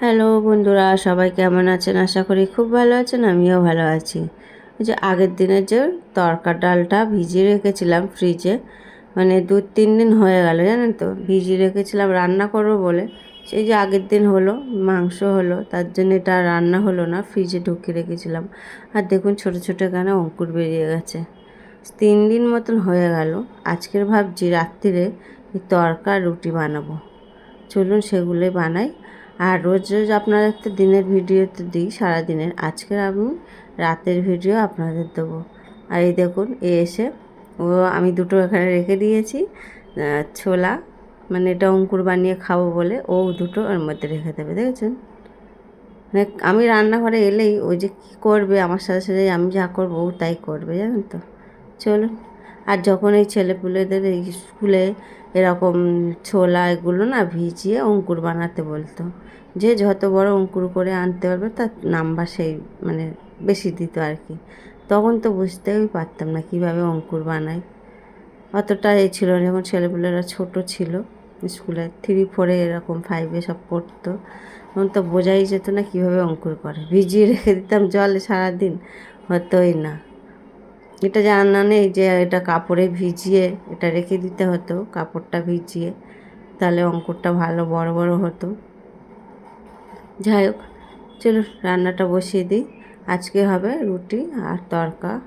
Hello বন্ধুরা, সবাই কেমন আছেন? আশা করি খুব ভালো আছেন, আমিও ভালো আছি। ওই যে আগের দিনের যে তরকা ডালটা ভিজিয়ে রেখেছিলাম ফ্রিজে মানে দু তিন দিন হয়ে গেল, জানেন তো? ভিজিয়ে রেখেছিলাম, রান্না করব বলে। সেই যে আগের দিন হলো, মাংস হলো, তার জন্য এটা রান্না হলো না, ফ্রিজে ঢুকিয়ে রেখেছিলাম। আর দেখুন ছোট ছোট গানে অঙ্কুর বেরিয়ে গেছে। তিন দিন মতন হয়ে গেল, আজকের ভাবছি রাত্রিরে তরকা রুটি বানাবো। চলুন সেগুলোই বানাই। আর রোজ রোজ আপনাদের তো দিনের ভিডিও তো দিই, সারাদিনের। আজকের আমি রাতের ভিডিও আপনাদের দেবো। আর এই দেখুন, এ এসে ও, আমি দুটো এখানে রেখে দিয়েছি ছোলা মানে এটা অঙ্কুর বানিয়ে খাব বলে, ও দুটো ওর মধ্যে রেখে দেবে, দেখেছেন? মানে আমি রান্নাঘরে এলেই ওই যে কী করবে, আমার সাথে সাথে আমি যা করব ও তাই করবে, জানেন তো? চলুন। আর যখন এই ছেলেপুলেদের স্কুলে এরকম ছোলা এগুলো না ভিজিয়ে অঙ্কুর বানাতে বলতো, যে যত বড় অঙ্কুর করে আনতে পারবে তার নাম্বার সেই মানে বেশি দিত আর কি। তখন তো বুঝতেই পারতাম না কীভাবে অঙ্কুর বানায়। অতটা এই ছিল যখন ছেলেপুলেরা ছোট ছিল, স্কুলে থ্রি ফোরে এরকম ফাইভে সব পড়তো, তখন তো বোঝাই যেত না কীভাবে অঙ্কুর করে। ভিজিয়ে রেখে দিতাম জলে সারাদিন, হতোই না। এটা জানা নেই যে এটা কাপড়ে ভিজিয়ে, এটা রেখে দিতে হতো, কাপড়টা ভিজিয়ে, তাহলে অঙ্কুরটা ভালো, বড় বড় হতো। যাই হোক চলো রান্নাটা বসিয়ে দিই। আজকে হবে রুটি আর তরকা।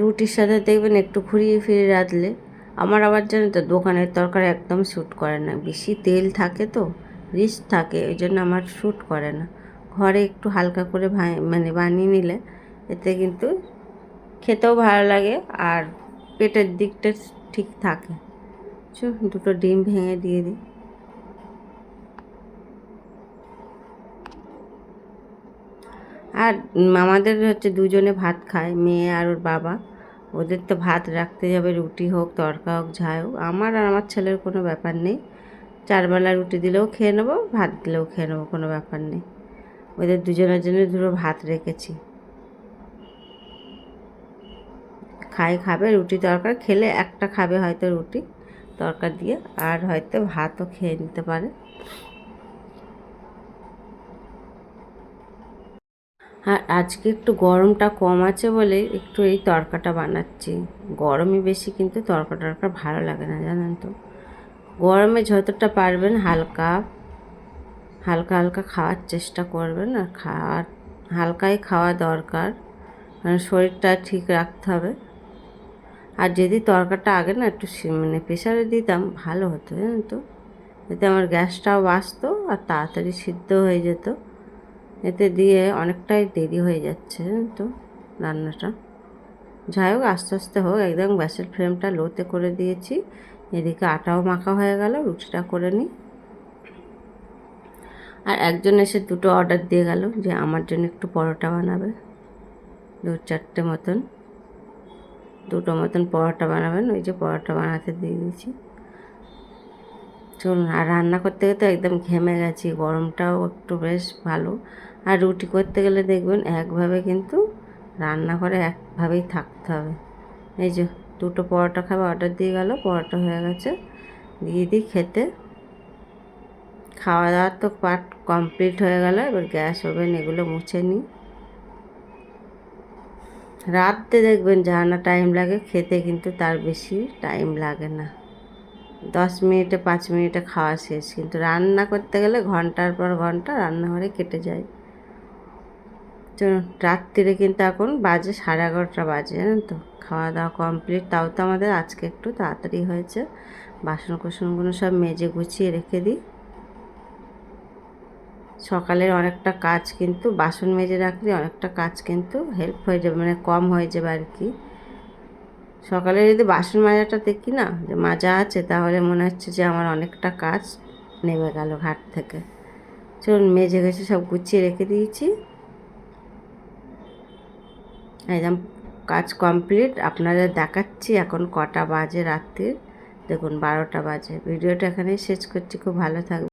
রুটির সাথে দেখবেন একটু ঘুরিয়ে ফিরিয়ে রাঁধলে, আমার আবার জানেন তো দোকানের তরকারি একদম শ্যুট করে না। বেশি তেল থাকে তো রিচ থাকে, ওই জন্য আমার শ্যুট করে না। ঘরে একটু হালকা করে মানে বানিয়ে নিলে, এতে কিন্তু খেতেও ভালো লাগে আর পেটের দিকটা ঠিক থাকে। দুটো ডিম ভেঙে দিয়ে দিই। আর আমাদের হচ্ছে দুজনে ভাত খায়, মেয়ে আর ওর বাবা। ওদের তো ভাত রাখতে যাবে রুটি হোক তরকা হোক যাই হোক। আমার আর আমার ছেলের কোনো ব্যাপার নেই। চারবেলা রুটি দিলেও খেয়ে নেব, ভাত দিলেও খেয়ে নেব, কোনো ব্যাপার নেই। ওদের দুজনের জন্য দুটো ভাত রেখেছি। খাই খাবে, রুটি তরকার, খেলে একটা খাবে হয়তো রুটি তরকার দিয়ে, আর হয়তো ভাতও খেয়ে নিতে পারে। আর আজকে একটু গরমটা কম আছে বলে একটু এই তরকাটা বানাচ্ছি। গরমই বেশি কিন্তু তরকা টরকা ভালো লাগে না, জানেন তো। গরমে যতটা পারবেন হালকা হালকা হালকা খাওয়ার চেষ্টা করবেন। আর খাওয়ার হালকাই খাওয়া দরকার। মানে শরীরটা ঠিক রাখতে হবে। আর যদি তরকাটা আগে না একটু মানে প্রেশারে দিতাম ভালো হতো, জানেন তো। এতে আমার গ্যাসটাও বাঁচতো আর তাড়াতাড়ি সিদ্ধ হয়ে যেত। এতে দিয়ে অনেকটাই দেরি হয়ে যাচ্ছে তো রান্নাটা। যাই হোক, আস্তে আস্তে হোক, একদম গ্যাসের ফ্লেমটা লোতে করে দিয়েছি। এদিকে আটাও মাখা হয়ে গেল, রুটিটা করে নিই। আর একজন এসে দুটো অর্ডার দিয়ে গেল যে আমার জন্য একটু পরোটা বানাবে। দু চারটে মতন, দুটো মতন পরোটা বানাবেন, ওই যে পরোটা বানাতে দিয়ে দিয়েছি। চলুন, আর রান্না করতে গেলে তো একদম ঘেমে গেছি, গরমটাও একটু বেশ ভালো। আর রুটি করতে গেলে দেখবেন একভাবে কিন্তু রান্না করে একভাবেই থাকতে হবে। এই যে দুটো পরোটা খাবে অর্ডার দিয়ে গেল, পরোটা হয়ে গেছে। দিয়ে দিই খেতে। খাওয়া দাওয়ার তো পার্ট কমপ্লিট হয়ে গেল, এবার গ্যাস ওভেন এগুলো মুছে নিই। রাত্রে দেখবেন যা না টাইম লাগে, খেতে কিন্তু তার বেশি টাইম লাগে না। দশ মিনিটে, পাঁচ মিনিটে খাওয়া শেষ। কিন্তু রান্না করতে গেলে ঘণ্টার পর ঘণ্টা রান্নাঘরে কেটে যায়। চলুন, রাত্রিরে কিন্তু এখন বাজে সাড়ে এগারোটা বাজে, জানেন তো? খাওয়া দাওয়া কমপ্লিট তাও তো আমাদের আজকে একটু তাড়াতাড়ি হয়েছে। বাসন কোসনগুলো সব মেজে গুছিয়ে রেখে দিই। সকালের অনেকটা কাজ কিন্তু, বাসন মেজে রাখলে অনেকটা কাজ কিন্তু হেল্প হয়ে যাবে মানে কম হয়ে যাবে আর কি। সকালে যদি বাসন মাজাটা দেখি না, যে মাজা আছে, তাহলে মনে হচ্ছে যে আমার অনেকটা কাজ নেমে গেল ঘাট থেকে। চলুন মেজে গেছে সব গুছিয়ে রেখে দিয়েছি। একদম কাজ কমপ্লিট, আপনাদের দেখাচ্ছি এখন কটা বাজে রাত্রির। দেখুন, বারোটা বাজে। ভিডিওটা এখানেই শেষ করছি। খুব ভালো থাকবে